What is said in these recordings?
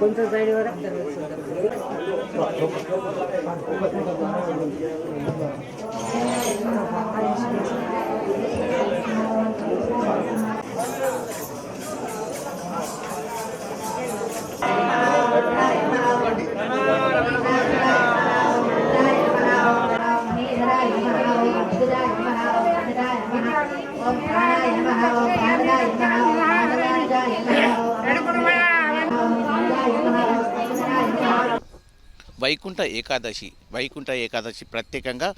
కొంచెం సైడ్ కూడా వైకుంఠ ఏకాదశి వైకుంఠ ఏకాదశి ప్రత్యేకంగా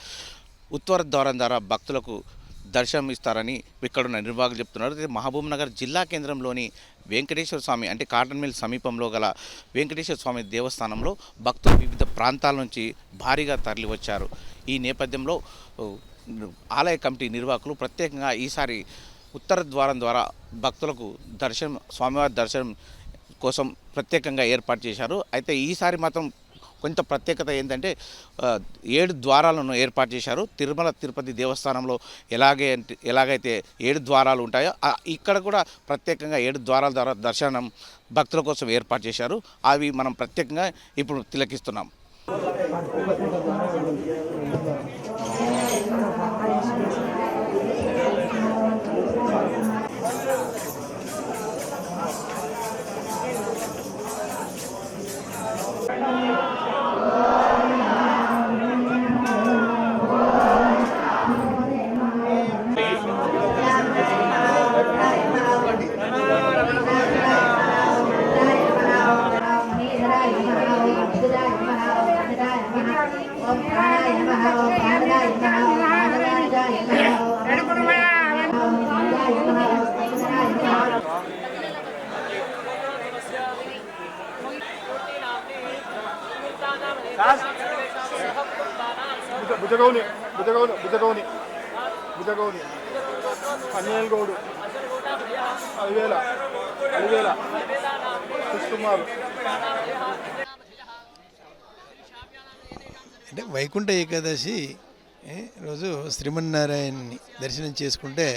ఉత్తర ద్వారం ద్వారా భక్తులకు దర్శనం ఇస్తారని ఇక్కడున్న నిర్వాహకులు చెప్తున్నారు. మహబూబ్ నగర్ జిల్లా కేంద్రంలోని వెంకటేశ్వర స్వామి అంటే కాటన్ మిల్ సమీపంలో గల వెంకటేశ్వర స్వామి దేవస్థానంలో భక్తులు వివిధ ప్రాంతాల నుంచి భారీగా తరలివచ్చారు. ఈ నేపథ్యంలో ఆలయ కమిటీ నిర్వాహకులు ప్రత్యేకంగా ఈసారి ఉత్తర ద్వారం ద్వారా భక్తులకు దర్శనం స్వామివారి దర్శనం కోసం ప్రత్యేకంగా ఏర్పాటు చేశారు. అయితే ఈసారి మాత్రం కొంత ప్రత్యేకత ఏంటంటే ఏడు ద్వారాలను ఏర్పాటు చేశారు. తిరుమల తిరుపతి దేవస్థానంలో ఎలాగే ఎలాగైతే ఏడు ద్వారాలు ఉంటాయో ఇక్కడ కూడా ప్రత్యేకంగా ఏడు ద్వారాల ద్వారా దర్శనం భక్తుల కోసం ఏర్పాటు చేశారు. అవి మనం ప్రత్యేకంగా ఇప్పుడు తిలకిస్తున్నాం. బుజగౌని బుజగౌని బుజగౌని బుజగౌని. భుజగౌని గౌడు. అలివేల అలివేల. కృష్ణకుమార్. అంటే వైకుంఠ ఏకాదశి రోజు శ్రీమన్నారాయణని దర్శనం చేసుకుంటే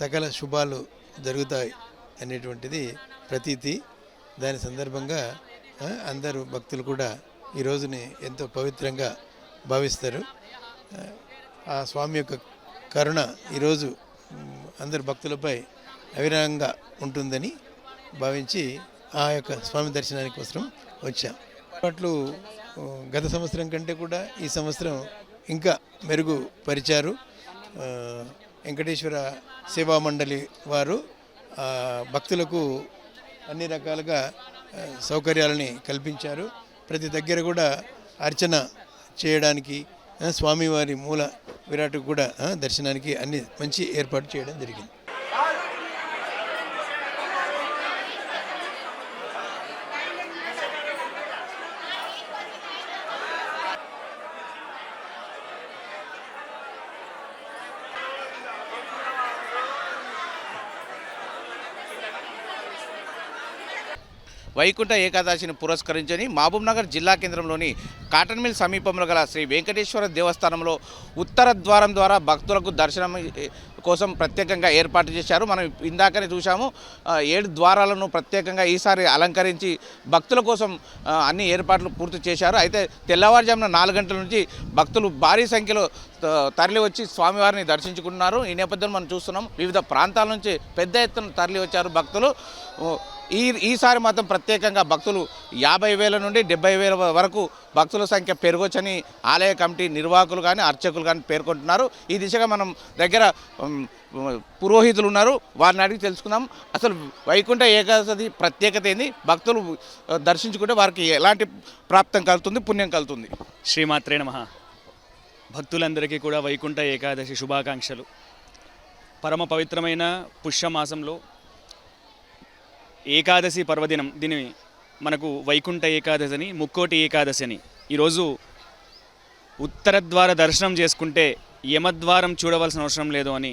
సకల శుభాలు జరుగుతాయి అనేటువంటిది ప్రతీతి. దాని సందర్భంగా అందరూ భక్తులు కూడా ఈ రోజుని ఎంతో పవిత్రంగా భావిస్తారు. ఆ స్వామి యొక్క కరుణ ఈరోజు మ్, అందరు భక్తులపై అవిరంగా ఉంటుందని భావించి ఆ యొక్క స్వామి దర్శనానికి కోసం వచ్చాం. అట్లు గత సంవత్సరం కంటే కూడా ఈ సంవత్సరం ఇంకా మెరుగు పరిచారు వెంకటేశ్వర సేవా మండలి వారు భక్తులకు అన్ని రకాలుగా సౌకర్యాలని కల్పించారు. ప్రతి దగ్గర కూడా అర్చన చేయడానికి స్వామివారి మూల విరాట్ కూడా దర్శనానికి అన్ని మంచి ఏర్పాటు చేయడం జరిగింది. వైకుంఠ ఏకాదశిని పురస్కరించని మహబూబ్ నగర్ జిల్లా కేంద్రంలోని కాటన్ మిల్ సమీపంలో గల శ్రీ వెంకటేశ్వర దేవస్థానంలో ఉత్తర ద్వారం ద్వారా భక్తులకు దర్శనం కోసం ప్రత్యేకంగా ఏర్పాటు చేశారు. మనం ఇందాకనే చూసాము ఏడు ద్వారాలను ప్రత్యేకంగా ఈసారి అలంకరించి భక్తుల కోసం అన్ని ఏర్పాట్లు పూర్తి చేశారు. అయితే తెల్లవారుజామున నాలుగు గంటల నుంచి భక్తులు భారీ సంఖ్యలో తరలివచ్చి తరలి వచ్చి స్వామివారిని దర్శించుకున్నారు ఈ నేపథ్యంలో మనం చూస్తున్నాం వివిధ ప్రాంతాల నుంచి పెద్ద ఎత్తున తరలి వచ్చారు భక్తులు ఈ ఈసారి మాత్రం ప్రత్యేకంగా భక్తులు యాభై వేల నుండి డెబ్బై వేల వరకు భక్తుల సంఖ్య పెరగొచ్చని ఆలయ కమిటీ నిర్వాహకులు కానీ అర్చకులు కానీ పేర్కొంటున్నారు. ఈ దిశగా మనం దగ్గర పురోహితులు ఉన్నారు. వారిని అడిగి తెలుసుకుందాం. అసలు వైకుంఠ ఏకాదశి ప్రత్యేకత ఏంది? భక్తులు దర్శించుకుంటే వారికి ఎలాంటి ప్రాప్తం కలుగుతుంది పుణ్యం కలుగుతుంది? శ్రీమాత్రే నమ. భక్తులందరికీ కూడా వైకుంఠ ఏకాదశి శుభాకాంక్షలు. పరమ పవిత్రమైన పుష్యమాసంలో ఏకాదశి పర్వదినం దీని మనకు వైకుంఠ ఏకాదశి అని ముక్కోటి ఏకాదశి అని ఈరోజు ఉత్తర ద్వార దర్శనం చేసుకుంటే యమద్వారం చూడవలసిన అవసరం లేదు అని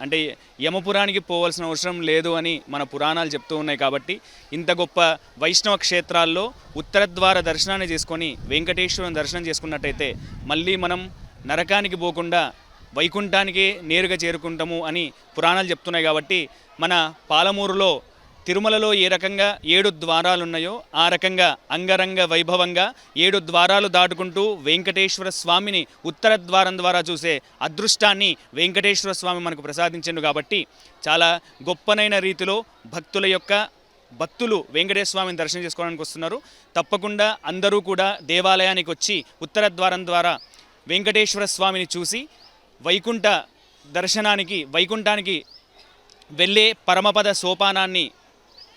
అంటే యమపురానికి పోవలసిన అవసరం లేదు అని మన పురాణాలు చెప్తూ ఉన్నాయి కాబట్టి ఇంత గొప్ప వైష్ణవ క్షేత్రాల్లో ఉత్తర ద్వార దర్శనాన్ని చేసుకొని వెంకటేశ్వరుని దర్శనం చేసుకున్నట్టయితే మళ్ళీ మనం నరకానికి పోకుండా వైకుంఠానికి నేరుగా చేరుకుంటాము అని పురాణాలు చెప్తున్నాయి కాబట్టి మన పాలమూరులో తిరుమలలో ఏ రకంగా ఏడు ద్వారాలు ఉన్నాయో ఆ రకంగా అంగరంగ వైభవంగా ఏడు ద్వారాలు దాటుకుంటూ వెంకటేశ్వర స్వామిని ఉత్తర ద్వారం ద్వారా చూసే అదృష్టాన్ని వెంకటేశ్వర స్వామి మనకు ప్రసాదించిండు కాబట్టి చాలా గొప్పనైన రీతిలో భక్తుల యొక్క భక్తులు వెంకటేశ్వర స్వామిని దర్శనం చేసుకోవడానికి వస్తున్నారు. తప్పకుండా అందరూ కూడా దేవాలయానికి వచ్చి ఉత్తర ద్వారం ద్వారా వెంకటేశ్వర స్వామిని చూసి వైకుంఠ దర్శనానికి వైకుంఠానికి వెళ్ళే పరమపద సోపానాన్ని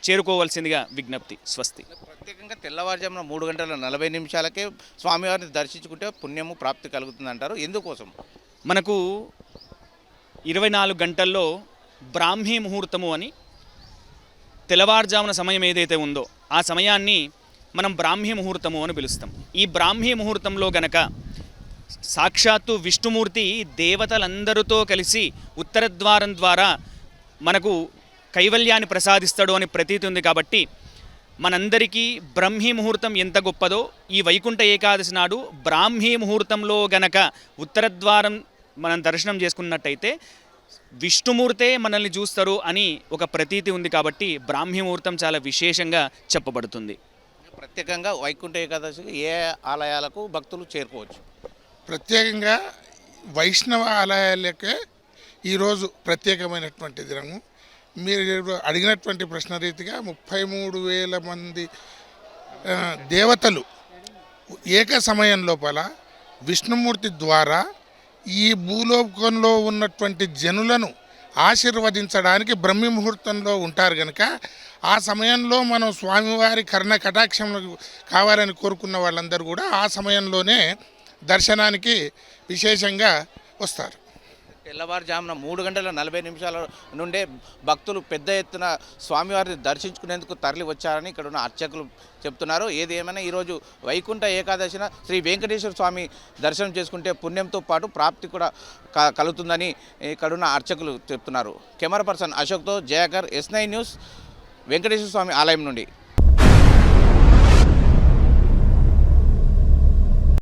చేరుకోవాల్సిందిగా విజ్ఞప్తి. స్వస్తి. ప్రత్యేకంగా తెల్లవారుజామున మూడు గంటల నలభై నిమిషాలకే స్వామివారిని దర్శించుకుంటే పుణ్యము ప్రాప్తి కలుగుతుంది అంటారు ఎందుకోసం? మనకు ఇరవై నాలుగు గంటల్లో బ్రాహ్మీ ముహూర్తము అని తెల్లవారుజామున సమయం ఏదైతే ఉందో ఆ సమయాన్ని మనం బ్రాహ్మీ ముహూర్తము అని పిలుస్తాం. ఈ బ్రాహ్మీ ముహూర్తంలో గనక సాక్షాత్తు విష్ణుమూర్తి దేవతలందరితో కలిసి ఉత్తర ద్వారం ద్వారా మనకు కైవల్యాన్ని ప్రసాదిస్తాడు అని ప్రతీతి ఉంది కాబట్టి మనందరికీ బ్రహ్మీ ముహూర్తం ఎంత గొప్పదో ఈ వైకుంఠ ఏకాదశి నాడు బ్రాహ్మీ ముహూర్తంలో గనక ఉత్తర ద్వారం మనం దర్శనం చేసుకున్నట్టయితే విష్ణుమూర్తే మనల్ని చూస్తారు అని ఒక ప్రతీతి ఉంది కాబట్టి బ్రాహ్మీ ముహూర్తం చాలా విశేషంగా చెప్పబడుతుంది. ప్రత్యేకంగా వైకుంఠ ఏకాదశికి ఏ ఆలయాలకు భక్తులు చేరుకోవచ్చు? ప్రత్యేకంగా వైష్ణవ ఆలయాలకే ఈరోజు ప్రత్యేకమైనటువంటి దినము. మీరు అడిగినటువంటి ప్రశ్న రీతిగా ముప్పై మూడు వేల మంది దేవతలు ఏక సమయం లోపల విష్ణుమూర్తి ద్వారా ఈ భూలోకంలో ఉన్నటువంటి జనులను ఆశీర్వదించడానికి బ్రహ్మి ముహూర్తంలో ఉంటారు కనుక ఆ సమయంలో మనం స్వామివారి కర్ణ కటాక్షం కావాలని కోరుకున్న వాళ్ళందరూ కూడా ఆ సమయంలోనే దర్శనానికి విశేషంగా వస్తారు. తెల్లవారుజామున మూడు గంటల నలభై నిమిషాల నుండే భక్తులు పెద్ద ఎత్తున స్వామివారిని దర్శించుకునేందుకు తరలి వచ్చారని ఇక్కడ ఉన్న అర్చకులు చెప్తున్నారు. ఏది ఏమైనా ఈరోజు వైకుంఠ ఏకాదశిన శ్రీ వెంకటేశ్వర స్వామి దర్శనం చేసుకుంటే పుణ్యంతో పాటు ప్రాప్తి కూడా క- కలుగుతుందని ఇక్కడున్న అర్చకులు చెప్తున్నారు. Camera person అశోక్తో Jayakar S nine news Venkateswara Swamy ఆలయం నుండి.